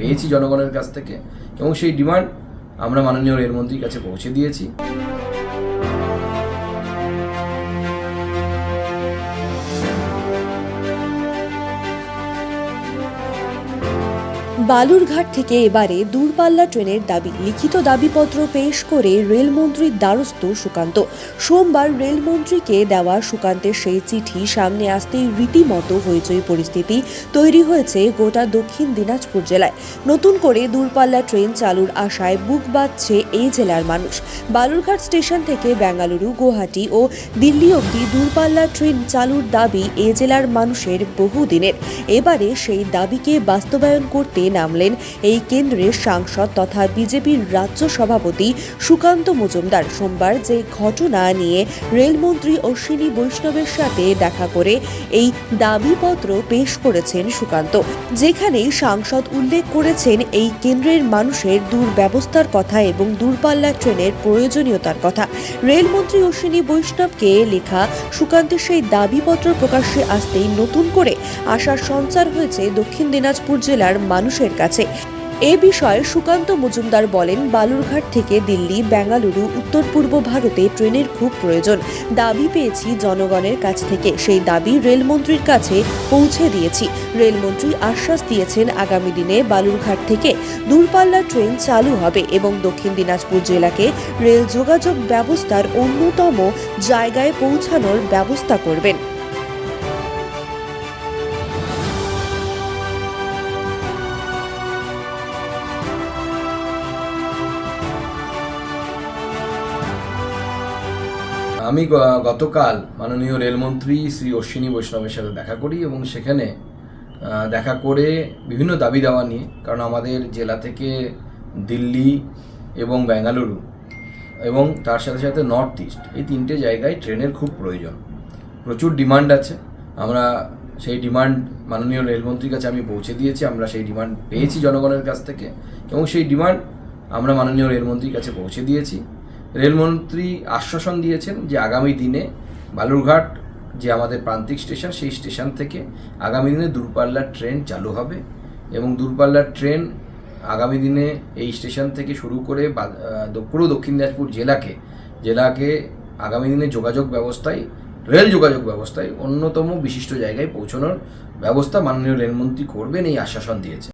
পেয়েছি জনগণের কাছ থেকে এবং সেই ডিমান্ড আমরা মাননীয় রেলমন্ত্রীর কাছে পৌঁছে দিয়েছি। বালুরঘাট থেকে এবারে দূরপাল্লা ট্রেনের দাবি। লিখিত দাবিপত্র পেশ করে রেলমন্ত্রীর দ্বারস্থ সুকান্ত। সোমবার রেলমন্ত্রীকে দেওয়া সুকান্তের সেই চিঠি সামনে আসতেই রীতিমতো হইচই পরিস্থিতি তৈরি হয়েছে গোটা দক্ষিণ দিনাজপুর জেলায়। নতুন করে দূরপাল্লা ট্রেন চালুর আশায় বুক বাঁধছে এই জেলার মানুষ। বালুরঘাট স্টেশন থেকে বেঙ্গালুরু, গুয়াহাটি ও দিল্লি অবধি দূরপাল্লা ট্রেন চালুর দাবি এ জেলার মানুষের বহুদিনের। এবারে সেই দাবিকে বাস্তবায়ন করতে নামলেন এই কেন্দ্রের সাংসদ তথা বিজেপির রাজ্য সভাপতি সুকান্ত মজুমদার। সোমবার যে ঘটনা নিয়ে রেলমন্ত্রী অশ্বিনী বৈষ্ণবের সাথে দেখা করে এই দাবিপত্র পেশ করেছেন সুকান্ত। যেখানে সাংসদ উল্লেখ করেছেন এই কেন্দ্রের মানুষের দুর্ব্যবস্থার কথা এবং দূরপাল্লা ট্রেনের প্রয়োজনীয়তার কথা। রেলমন্ত্রী অশ্বিনী বৈষ্ণবকে লেখা সুকান্তের সেই দাবিপত্র প্রকাশ্যে আসতেই নতুন করে আশার সঞ্চার হয়েছে দক্ষিণ দিনাজপুর জেলার মানুষের কাছে। এ বিষয়ে সুকান্ত মজুমদার বলেন, বালুরঘাট থেকে দিল্লি, বেঙ্গালুরু, উত্তর পূর্ব ভারতে ট্রেনের খুব প্রয়োজন। দাবি পেয়েছি জনগণের কাছ থেকে। সেই দাবি রেলমন্ত্রীর কাছে পৌঁছে দিয়েছি। রেলমন্ত্রী আশ্বাস দিয়েছেন, আগামী দিনে বালুরঘাট থেকে দূরপাল্লা ট্রেন চালু হবে এবং দক্ষিণ দিনাজপুর জেলাকে রেল যোগাযোগ ব্যবস্থার অন্যতম জায়গায় পৌঁছানোর ব্যবস্থা করবেন। আমি গতকাল মাননীয় রেলমন্ত্রী শ্রী অশ্বিনী বৈষ্ণবের সাথে দেখা করি এবং সেখানে দেখা করে বিভিন্ন দাবি দেওয়া নিয়ে, কারণ আমাদের জেলা থেকে দিল্লি এবং বেঙ্গালুরু এবং তার সাথে সাথে নর্থ ইস্ট, এই তিনটে জায়গায় ট্রেনের খুব প্রয়োজন। প্রচুর ডিমান্ড আছে। আমরা সেই ডিমান্ড মাননীয় রেলমন্ত্রীর কাছে আমি পৌঁছে দিয়েছি, আমরা সেই ডিমান্ড পেয়েছি জনগণের কাছ থেকে এবং সেই ডিমান্ড আমরা মাননীয় রেলমন্ত্রীর কাছে পৌঁছে দিয়েছি। রেলমন্ত্রী আশ্বাসন দিয়েছেন যে আগামী দিনে বালুরঘাট যে আমাদের প্রান্তিক স্টেশন, সেই স্টেশন থেকে আগামী দিনে দূরপাল্লার ট্রেন চালু হবে এবং দূরপাল্লার ট্রেন আগামী দিনে এই স্টেশন থেকে শুরু করে পুরো দক্ষিণ দিনাজপুর জেলাকে জেলাকে আগামী দিনে যোগাযোগ ব্যবস্থায়, রেল যোগাযোগ ব্যবস্থায় অন্যতম বিশিষ্ট জায়গায় পৌঁছানোর ব্যবস্থা মাননীয় রেলমন্ত্রী করবেন এই আশ্বাসন দিয়েছে